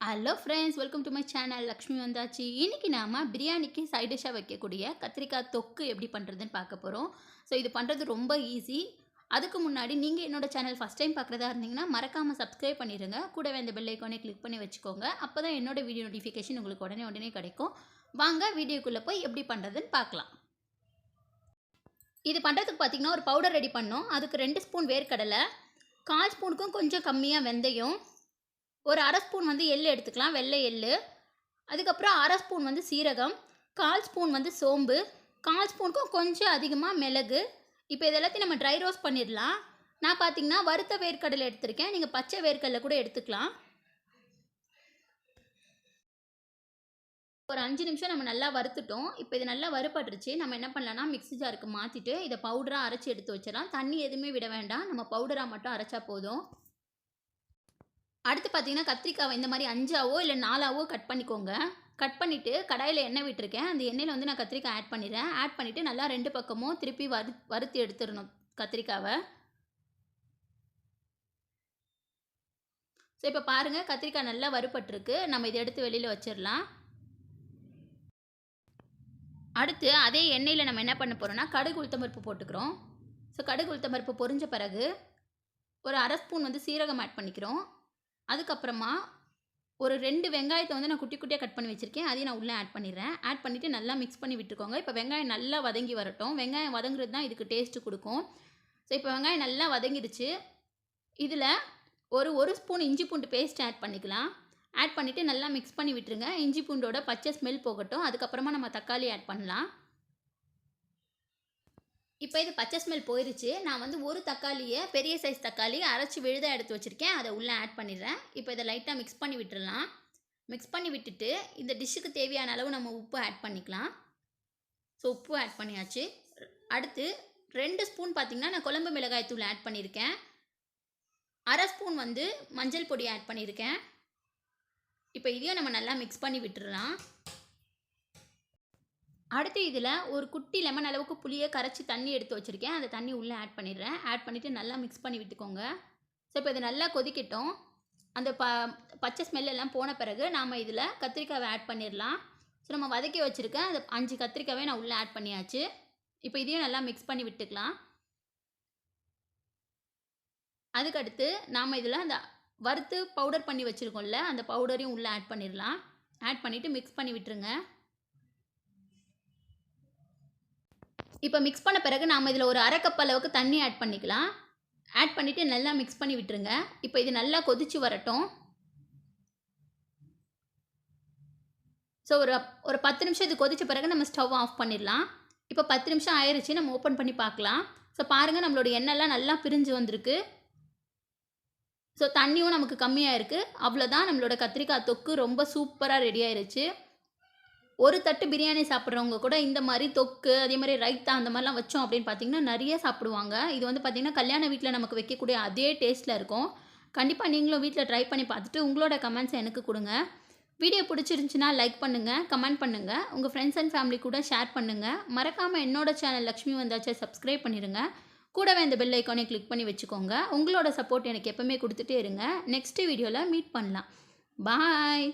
Hello friends welcome to my channel Lakshmi வந்தாச்சு இன்னைக்கு நாம் பிரியாணிக்கு சைட் டிஷ்ஷாக வைக்கக்கூடிய கத்திரிக்காய் தொக்கு எப்படி பண்ணுறதுன்னு பார்க்க போகிறோம் ஸோ இது பண்ணுறது ரொம்ப ஈஸி அதுக்கு முன்னாடி நீங்கள் என்னோட சேனல் ஃபஸ்ட் டைம் பார்க்குறதா இருந்தீங்கன்னா மறக்காமல் சப்ஸ்கிரைப் பண்ணிடுங்க கூடவே அந்த பெல் ஐக்கானே கிளிக் பண்ணி வச்சுக்கோங்க. அப்போ தான் என்னோட வீடியோ நோட்டிஃபிகேஷன் உங்களுக்கு உடனே உடனே கிடைக்கும். வாங்க வீடியோக்குள்ளே போய் எப்படி பண்ணுறதுன்னு பார்க்கலாம். இது பண்ணுறதுக்கு பார்த்தீங்கன்னா ஒரு பவுடர் ரெடி பண்ணோம். அதுக்கு ரெண்டு ஸ்பூன் வேர்க்கடலை. கால் ஸ்பூனுக்கும் கொஞ்சம் கம்மியாக வெந்தயம். ஒரு அரை ஸ்பூன் வந்து எள்ளு எடுத்துக்கலாம் வெள்ளை எள்ளு அதுக்கப்புறம் அரை ஸ்பூன் வந்து சீரகம் கால் ஸ்பூன் வந்து சோம்பு கால் ஸ்பூனுக்கும் கொஞ்சம் அதிகமாக மிளகு. இப்போ இதெல்லாத்தையும் நம்ம ட்ரை ரோஸ்ட் பண்ணிடலாம். நான் பார்த்தீங்கன்னா வறுத்த வேர்க்கடலை எடுத்திருக்கேன். நீங்கள் பச்சை வேர்க்கடலை கூட எடுத்துக்கலாம். ஒரு அஞ்சு நிமிஷம் நம்ம நல்லா வறுத்துட்டோம். இப்போ இது நல்லா வறுபட்டுருச்சு. நம்ம என்ன பண்ணலாம்னா மிக்ஸி ஜாருக்கு மாற்றிட்டு இதை பவுடராக அரைச்சி எடுத்து வச்சிடலாம். தண்ணி எதுவுமே விட வேண்டாம். நம்ம பவுடராக மட்டும் அரைச்சா போதும். அடுத்து பார்த்தீங்கன்னா கத்திரிக்காவை இந்த மாதிரி அஞ்சாவோ இல்லை நாலாவோ கட் பண்ணிக்கோங்க. கட் பண்ணிவிட்டு கடாயில் எண்ணெய் விட்டுருக்கேன். அந்த எண்ணெயில் வந்து நான் கத்திரிக்காய் ஆட் பண்ணிடுறேன். ஆட் பண்ணிவிட்டு நல்லா ரெண்டு பக்கமும் திருப்பி வறு வறுத்து எடுத்துடணும் கத்திரிக்காவை. ஸோ இப்போ பாருங்கள் கத்திரிக்காய் நல்லா வறுபட்டிருக்கு. நம்ம இதை எடுத்து வெளியில் வச்சிடலாம். அடுத்து அதே எண்ணெயில் நம்ம என்ன பண்ண போகிறோம்னா கடுகு உளுத்தம்பருப்பு போட்டுக்கிறோம். ஸோ கடுகு உளுத்தம்பருப்பு பொரிஞ்ச பிறகு ஒரு அரை ஸ்பூன் வந்து சீரகம் ஆட் பண்ணிக்கிறோம். அதுக்கப்புறமா ஒரு ரெண்டு வெங்காயத்தை வந்து நான் குட்டி குட்டியாக கட் பண்ணி வச்சுருக்கேன். அதையும் நான் உள்ளே ஆட் பண்ணிடுறேன். ஆட் பண்ணிவிட்டு நல்லா மிக்ஸ் பண்ணி விட்டுக்கோங்க. இப்போ வெங்காயம் நல்லா வதங்கி வரட்டும். வெங்காயம் வதங்குறது தான் இதுக்கு டேஸ்ட்டு கொடுக்கும். ஸோ இப்போ வெங்காயம் நல்லா வதங்கிடுச்சு. இதில் ஒரு ஒரு ஸ்பூன் இஞ்சி பூண்டு பேஸ்ட் ஆட் பண்ணிக்கலாம். ஆட் பண்ணிவிட்டு நல்லா மிக்ஸ் பண்ணி விட்டுருங்க. இஞ்சி பூண்டோட பச்சை ஸ்மெல் போகட்டும். அதுக்கப்புறமா நம்ம தக்காளி ஆட் பண்ணலாம். இப்போ இது பச்சை ஸ்மெல் போயிருச்சு. நான் வந்து ஒரு தக்காளியை பெரிய சைஸ் தக்காளி அரைச்சி விழுதாக எடுத்து வச்சுருக்கேன். அதை உள்ளே ஆட் பண்ணிடுறேன். இப்போ இதை லைட்டாக மிக்ஸ் பண்ணி விட்டுடலாம் மிக்ஸ் பண்ணி விட்டுட்டு இந்த டிஷ்ஷுக்கு தேவையான அளவு நம்ம உப்பு ஆட் பண்ணிக்கலாம். ஸோ உப்பு ஆட் பண்ணியாச்சு. அடுத்து ரெண்டு ஸ்பூன் பார்த்திங்கன்னா நான் குழம்பு மிளகாய் தூள் ஆட் பண்ணியிருக்கேன். அரை ஸ்பூன் வந்து மஞ்சள் பொடி ஆட் பண்ணியிருக்கேன். இப்போ இதையும் நம்ம நல்லா மிக்ஸ் பண்ணி விட்டுறலாம். அடுத்து இதில் ஒரு குட்டி லெமன் அளவுக்கு புளியை கரைச்சி தண்ணி எடுத்து வச்சுருக்கேன். அந்த தண்ணி உள்ளே ஆட் பண்ணிடுறேன். ஆட் பண்ணிவிட்டு நல்லா மிக்ஸ் பண்ணி விட்டுக்கோங்க. ஸோ இப்போ இது நல்லா கொதிக்கட்டும். அந்த ப பச்சை ஸ்மெல் எல்லாம் போன பிறகு நாம் இதில் கத்திரிக்காவை ஆட் பண்ணிடலாம். ஸோ நம்ம வதக்கி வச்சுருக்கேன் அந்த அஞ்சு கத்திரிக்காவே நான் உள்ளே ஆட் பண்ணியாச்சு. இப்போ இதையும் நல்லா மிக்ஸ் பண்ணி விட்டுக்கலாம். அதுக்கடுத்து நாம் இதில் அந்த வறுத்து பவுடர் பண்ணி வச்சுருக்கோம்ல அந்த பவுடரையும் உள்ளே ஆட் பண்ணிடலாம். ஆட் பண்ணிவிட்டு மிக்ஸ் பண்ணி விட்டுருங்க. இப்போ மிக்ஸ் பண்ண பிறகு நாம் இதில் ஒரு அரை கப் அளவுக்கு தண்ணி ஆட் பண்ணிக்கலாம். ஆட் பண்ணிவிட்டு நல்லா மிக்ஸ் பண்ணி விட்டுருங்க. இப்போ இது நல்லா கொதிச்சு வரட்டும். ஸோ ஒரு ஒரு பத்து நிமிஷம் இது கொதிச்ச பிறகு நம்ம ஸ்டவ் ஆஃப் பண்ணிடலாம். இப்போ பத்து நிமிஷம் ஆயிடுச்சு நம்ம ஓப்பன் பண்ணி பார்க்கலாம். ஸோ பாருங்கள் நம்மளோட எண்ணெய்லாம் நல்லா பிரிஞ்சு வந்திருக்கு. ஸோ தண்ணியும் நமக்கு கம்மியாக இருக்குது அவ்வளோதான் நம்மளோட கத்திரிக்காய் தொக்கு ரொம்ப சூப்பராக ரெடி ஆயிடுச்சு ஒரு தட்டு பிரியாணி சாப்பிட்றவங்க கூட இந்த மாதிரி தொக்கு அதே மாதிரி ரைத்தா அந்த மாதிரிலாம் வச்சோம் அப்படின்னு பார்த்தீங்கன்னா நிறைய சாப்பிடுவாங்க. இது வந்து பார்த்திங்கன்னா கல்யாண வீட்டில் நமக்கு வைக்கக்கூடிய அதே டேஸ்ட்டில் இருக்கும். கண்டிப்பாக நீங்களும் வீட்டில் ட்ரை பண்ணி பார்த்துட்டு உங்களோட கமெண்ட்ஸ் எனக்கு கொடுங்க. வீடியோ பிடிச்சிருந்துச்சின்னா லைக் பண்ணுங்கள் கமெண்ட் பண்ணுங்கள் உங்கள் ஃப்ரெண்ட்ஸ் அண்ட் ஃபேமிலி கூட ஷேர் பண்ணுங்கள் மறக்காமல் என்னோட சேனல் லக்ஷ்மி வந்தாச்சை சப்ஸ்கிரைப் பண்ணிடுங்க கூடவே இந்த பெல் ஐக்கானே கிளிக் பண்ணி வச்சுக்கோங்க. உங்களோட சப்போர்ட் எனக்கு எப்போவுமே கொடுத்துட்டே இருங்க. நெக்ஸ்ட் வீடியோவில் மீட் பண்ணலாம். பாய்